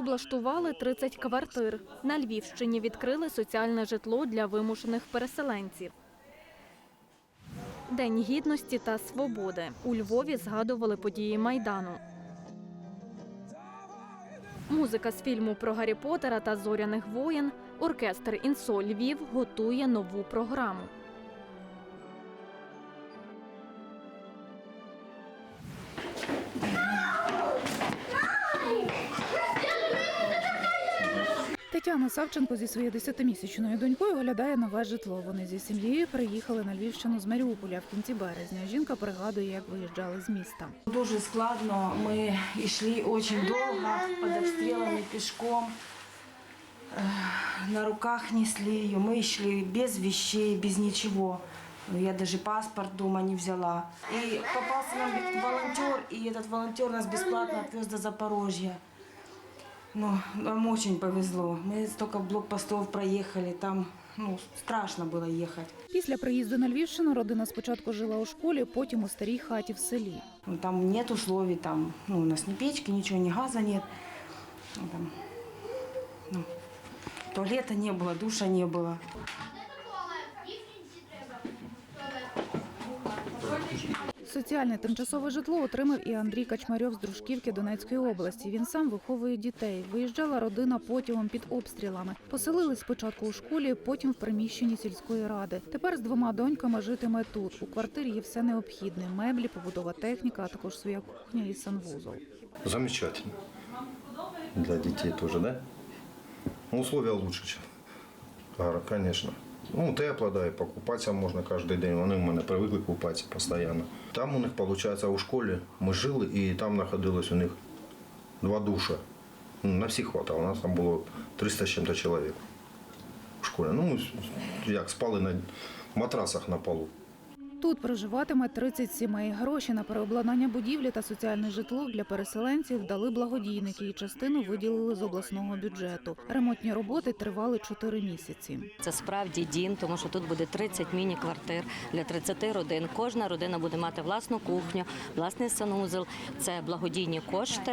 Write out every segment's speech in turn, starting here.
Облаштували 30 квартир. На Львівщині відкрили соціальне житло для вимушених переселенців. День гідності та свободи. У Львові згадували події Майдану. Музика з фільму про Гаррі Поттера та зоряних воїн. Оркестр Інсо Львів готує нову програму. Тетяна Савченко зі своєю десятимісячною донькою оглядає нове житло. Вони зі сім'єю приїхали на Львівщину з Маріуполя в кінці березня. Жінка пригадує, як виїжджали з міста. Дуже складно. Ми йшли дуже довго під обстрілами пішком. На руках несли ее. Мы йшли без вещей, без ничего. Я даже паспорт дома не взяла. И попался нам волонтер, и этот волонтер нас бесплатно отвез до Запорожья. Ну, нам очень повезло. Мы столько блокпостов проехали, там ну, страшно было ехать. Після приїзду на Львівщину родина спочатку жила у школі, потім у старій хаті в селі. Ну, Там нет условий, там ну, у нас ни печки, ничего, ни газа нет. Ну, Там, ну, туалета не было, душа не было. Соціальне тимчасове житло отримав і Андрій Качмарьов з Дружківки Донецької області. Він сам виховує дітей. Виїжджала родина потягом під обстрілами. Поселились спочатку у школі, потім в приміщенні сільської ради. Тепер з двома доньками житиме тут. У квартирі є все необхідне: меблі, побутова техніка, а також своя кухня і санвузол. Замечательно. Для детей тоже, да? Ну, условия лучше, чем. Конечно. Ну, тепло, да, і покупатися можна кожен день. Вони в мене привикли купатися постійно. Там у них, виходить, у школі ми жили, і там знаходилось у них два душа. Ну, На всіх хватало. У нас там було 300 з чим-то чоловік в школі. Ну, ми як спали на матрасах на полу. Тут проживатиме 30 сімей. Гроші на переобладнання будівлі та соціальне житло для переселенців дали благодійники і частину виділили з обласного бюджету. Ремонтні роботи тривали 4 місяці. Це справді дім, тому що тут буде 30 міні-квартир для 30 родин. Кожна родина буде мати власну кухню, власний санузел. Це благодійні кошти,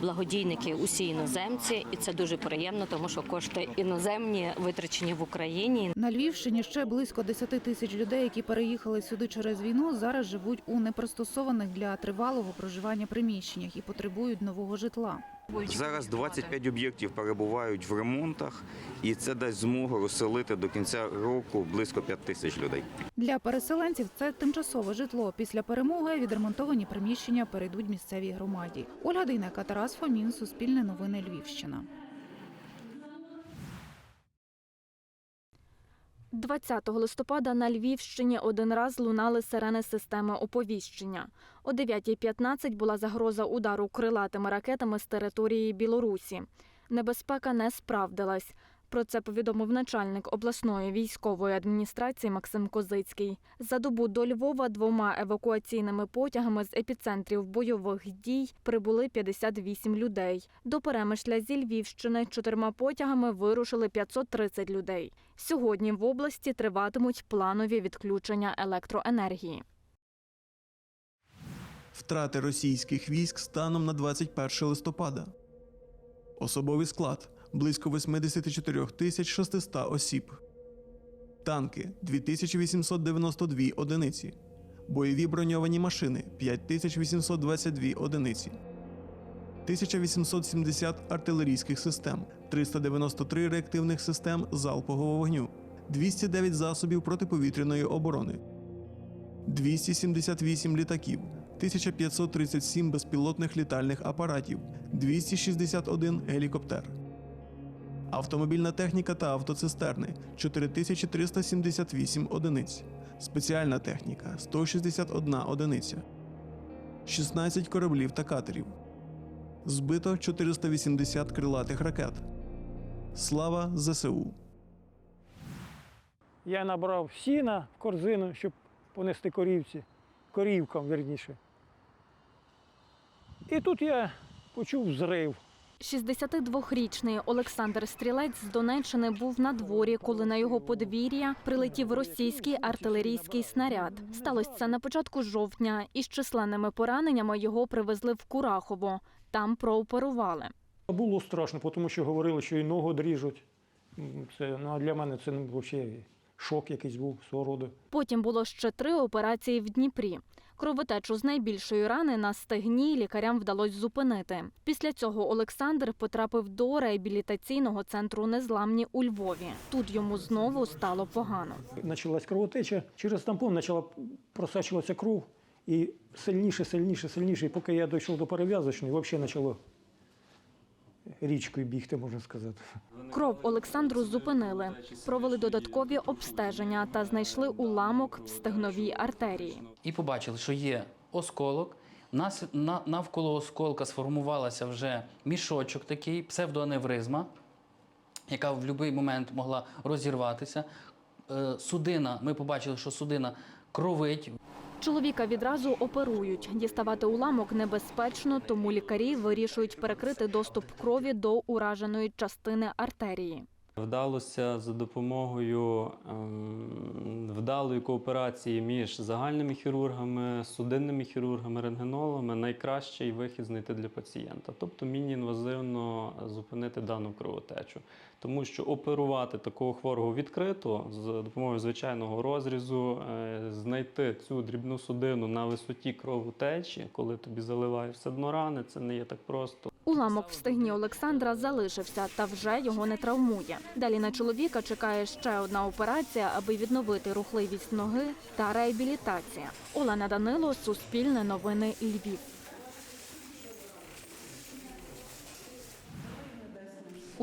благодійники усі іноземці, і це дуже приємно, тому що кошти іноземні витрачені в Україні. На Львівщині ще близько 10 тисяч людей, які переїхали сюди через війну, зараз живуть у непристосованих для тривалого проживання приміщеннях і потребують нового житла. Зараз 25 об'єктів перебувають в ремонтах, і це дасть змогу розселити до кінця року близько 5 тисяч людей. Для переселенців це тимчасове житло. Після перемоги відремонтовані приміщення перейдуть місцевій громаді. Ольга Дейнека, Тарас Фомін, Суспільне новини Львівщина. 20 листопада на Львівщині один раз лунали сирени системи оповіщення. О 9.15 була загроза удару крилатими ракетами з території Білорусі. Небезпека не справдилась. Про це повідомив начальник обласної військової адміністрації Максим Козицький. За добу до Львова двома евакуаційними потягами з епіцентрів бойових дій прибули 58 людей. До перемишля зі Львівщини чотирма потягами вирушили 530 людей. Сьогодні в області триватимуть планові відключення електроенергії. Втрати російських військ станом на 21 листопада. Особовий склад близько 84 тисяч 600 осіб. Танки 2892 одиниці. Бойові броньовані машини 5822 одиниці. 1870 артилерійських систем, 393 реактивних систем залпового вогню, 209 засобів протиповітряної оборони, 278 літаків, 1537 безпілотних літальних апаратів, 261 гелікоптер. Автомобільна техніка та автоцистерни 4378 одиниць. Спеціальна техніка 161 одиниця. 16 кораблів та катерів. Збито 480 крилатих ракет. Слава ЗСУ! Я набрав сіна в корзину, щоб понести корівці, корівкам верніше. І тут я почув зрив. 62-річний Олександр Стрілець з Донеччини був на дворі, коли на його подвір'я прилетів російський артилерійський снаряд. Сталося це на початку жовтня, і з численними пораненнями його привезли в Курахово. Там прооперували. Було страшно, тому що говорили, що і ногу дріжуть. Це, ну, а для мене це ну, взагалі шок якийсь був свого роду. Потім було ще три операції в Дніпрі. Кровотечу з найбільшої рани на стегні лікарям вдалося зупинити. Після цього Олександр потрапив до реабілітаційного центру незламні у Львові. Тут йому знову стало погано. Почалась кровотеча, через тампон почала просачуватися кров. І сильніше, сильніше, сильніше. І поки я дійшов до перев'язочної, взагалі почало річкою бігти, можна сказати. Кров Олександру зупинили, провели додаткові обстеження та знайшли уламок в стегновій артерії. і побачили, що є осколок. Нас на- навколо осколка сформувалася вже мішочок такий, псевдоаневризма, яка в будь-який момент могла розірватися. Е, Судина, ми побачили, що судина кровить. Чоловіка відразу оперують. Діставати уламок небезпечно, тому лікарі вирішують перекрити доступ крові до ураженої частини артерії. Вдалося за допомогою ем, вдалої кооперації між загальними хірургами, судинними хірургами, рентгенологами найкращий вихід знайти для пацієнта, тобто міні-інвазивно зупинити дану кровотечу. Тому що оперувати такого хворого відкрито з допомогою звичайного розрізу, е, знайти цю дрібну судину на висоті кровотечі, коли тобі заливає все дно рани, це не є так просто. Уламок в стегні Олександра залишився та вже його не травмує. Далі на чоловіка чекає ще одна операція, аби відновити рухливість ноги та реабілітація. Олена Данило, Суспільне новини Львів.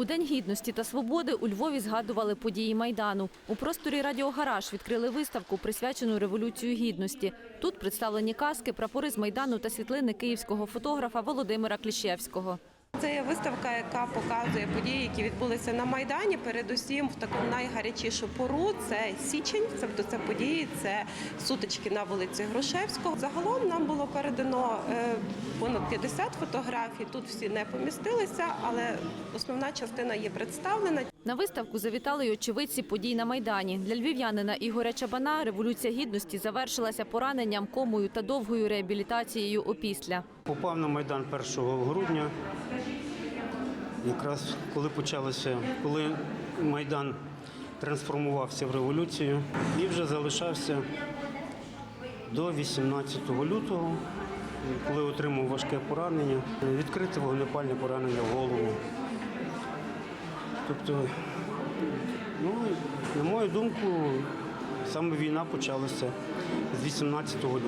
У День гідності та свободи у Львові згадували події Майдану. У просторі Радіогараж відкрили виставку, присвячену Революцію Гідності. Тут представлені каски, прапори з Майдану та світлини київського фотографа Володимира Кліщевського. Це є виставка, яка показує події, які відбулися на Майдані. Передусім в таку найгарячішу пору. Це січень, тобто це події, це сутички на вулиці Грушевського. Загалом нам було передано е, понад 50 фотографій. Тут всі не помістилися, але основна частина є представлена. На виставку завітали й очевидці подій на Майдані. Для львів'янина Ігоря Чабана Революція Гідності завершилася пораненням, комою та довгою реабілітацією опісля. Попав на Майдан 1 грудня. Якраз коли почалося, коли Майдан трансформувався в революцію і вже залишався до 18 лютого, коли отримав важке поранення, відкрите вогнепальне поранення в голову. Тобто, ну, на мою думку, саме війна почалася з 18 лютого.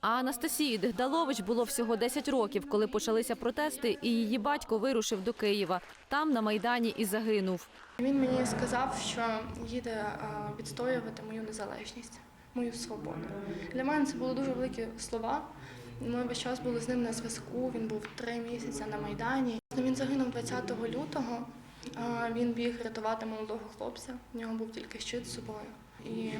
А Анастасії Дегдалович було всього 10 років, коли почалися протести, і її батько вирушив до Києва. Там на Майдані і загинув. Він мені сказав, що їде відстоювати мою незалежність, мою свободу. Для мене це були дуже великі слова. Ми весь час були з ним на зв'язку. Він був три місяці на Майдані. Він загинув 20 лютого. Він біг рятувати молодого хлопця. В нього був тільки щит з собою. І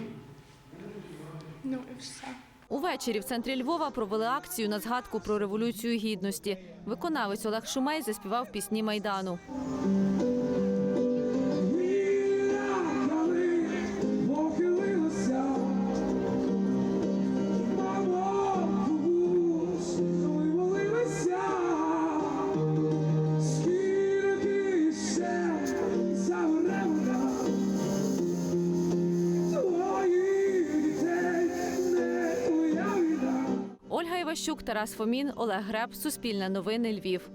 ну і все. Увечері в центрі Львова провели акцію на згадку про революцію гідності. Виконавець Олег Шумей заспівав пісні Майдану. Іващук, Тарас Фомін, Олег Греб, Суспільне новини, Львів.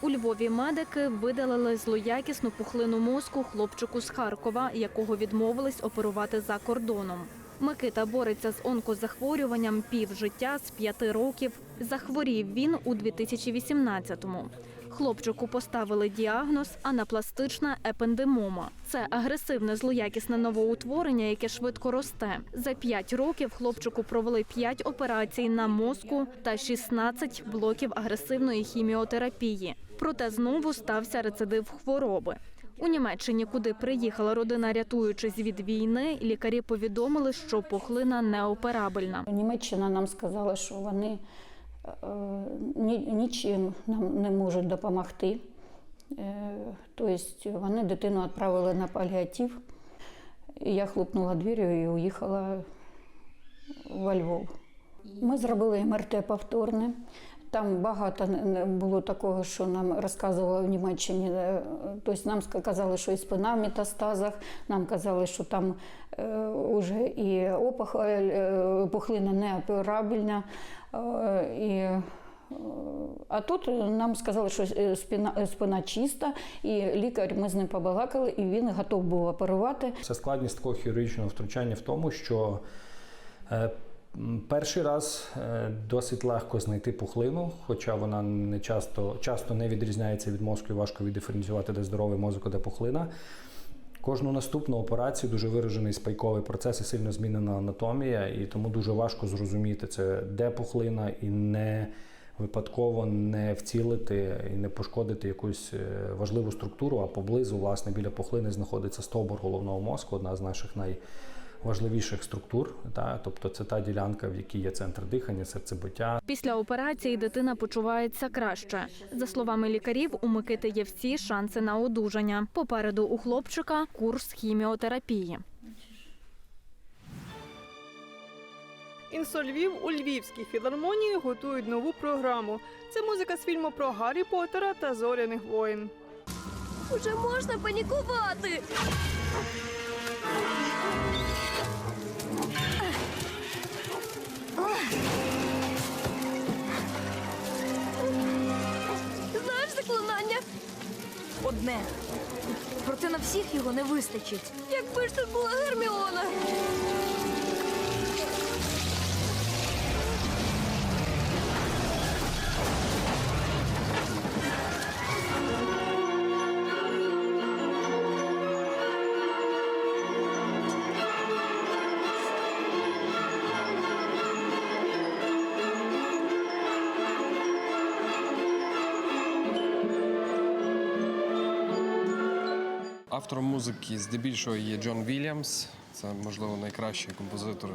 У Львові медики видалили злоякісну пухлину мозку хлопчику з Харкова, якого відмовились оперувати за кордоном. Микита бореться з онкозахворюванням півжиття з п'яти років. Захворів він у 2018-му. Хлопчику поставили діагноз анапластична епендемома. Це агресивне злоякісне новоутворення, яке швидко росте. За п'ять років хлопчику провели п'ять операцій на мозку та 16 блоків агресивної хіміотерапії. Проте знову стався рецидив хвороби. У Німеччині, куди приїхала родина, рятуючись від війни, лікарі повідомили, що пухлина неоперабельна. Німеччина нам сказала, що вони нічим нам не можуть допомогти. Е, Тобто вони дитину відправили на паліатив. І я хлопнула дверю і уїхала во Львов. Ми зробили МРТ повторне. Там багато було такого, що нам розказували в Німеччині. Е, Тобто нам казали, що і спина в метастазах, нам казали, що там е, уже і опухоль, е, пухлина неоперабельна. Е, і, е, а тут нам сказали, що е, спина, е, спина чиста, і лікар, ми з ним побалакали, і він готов був оперувати. Це складність такого хірургічного втручання в тому, що е, перший раз е, досить легко знайти пухлину, хоча вона не часто, часто не відрізняється від мозку і важко віддиференціювати, де здоровий мозок, а де пухлина. Кожну наступну операцію дуже виражений спайковий процес і сильно змінена анатомія, і тому дуже важко зрозуміти, це де пухлина, і не випадково не вцілити і не пошкодити якусь е, важливу структуру, а поблизу, власне, біля пухлини знаходиться стовбур головного мозку, одна з наших найважливіших структур. Та? Тобто це та ділянка, в якій є центр дихання, серцебиття, Після операції дитина почувається краще. За словами лікарів, у Микити є всі шанси на одужання. Попереду у хлопчика курс хіміотерапії. Інсольвів у Львівській філармонії готують нову програму. Це музика з фільму про Гаррі Поттера та Зоряних воїн. Уже можна панікувати. Знаєш заклинання? Одне. Проте на всіх його не вистачить. Якби ж тут була Герміона. Автором музики здебільшого є Джон Вільямс. Це, можливо, найкращий композитор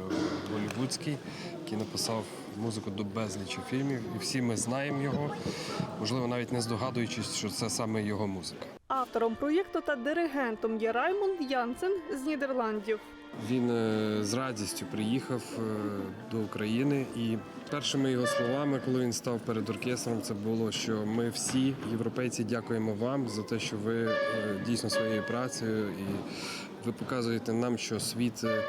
голівудський, який написав музику до безлічі фільмів. І всі ми знаємо його, можливо, навіть не здогадуючись, що це саме його музика. Автором проєкту та диригентом є Раймонд Янсен з Нідерландів. Він е, з радістю приїхав е, до України, і першими його словами, коли він став перед оркестром, це було, що ми всі, європейці, дякуємо вам за те, що ви е, дійсно своєю працею і ви показуєте нам, що світ е,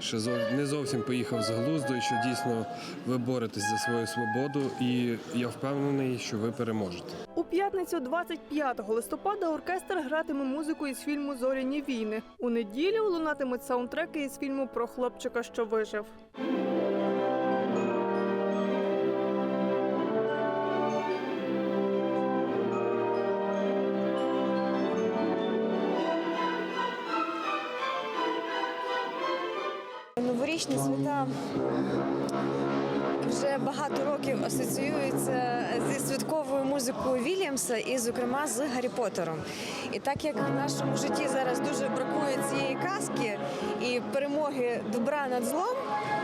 ще не зовсім поїхав з глузду, і що дійсно ви боретесь за свою свободу. І я впевнений, що ви переможете. У п'ятницю 25 листопада оркестр гратиме музику із фільму Зоряні війни. У неділю лунатимуть саундтреки із фільму про хлопчика, що вижив. Новорічні свята вже багато років асоціюються зі святковою музикою Вільямса і, зокрема, з Гаррі Поттером. І так як в нашому житті зараз дуже бракує цієї казки і перемоги добра над злом,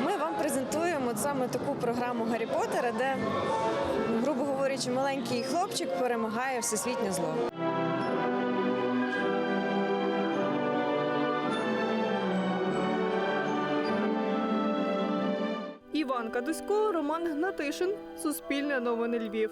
ми вам презентуємо саме таку програму Гаррі Поттера, де, грубо говорячи, маленький хлопчик перемагає всесвітнє зло. Іван Дусько, Роман Гнатишин, Суспільне новини Львів.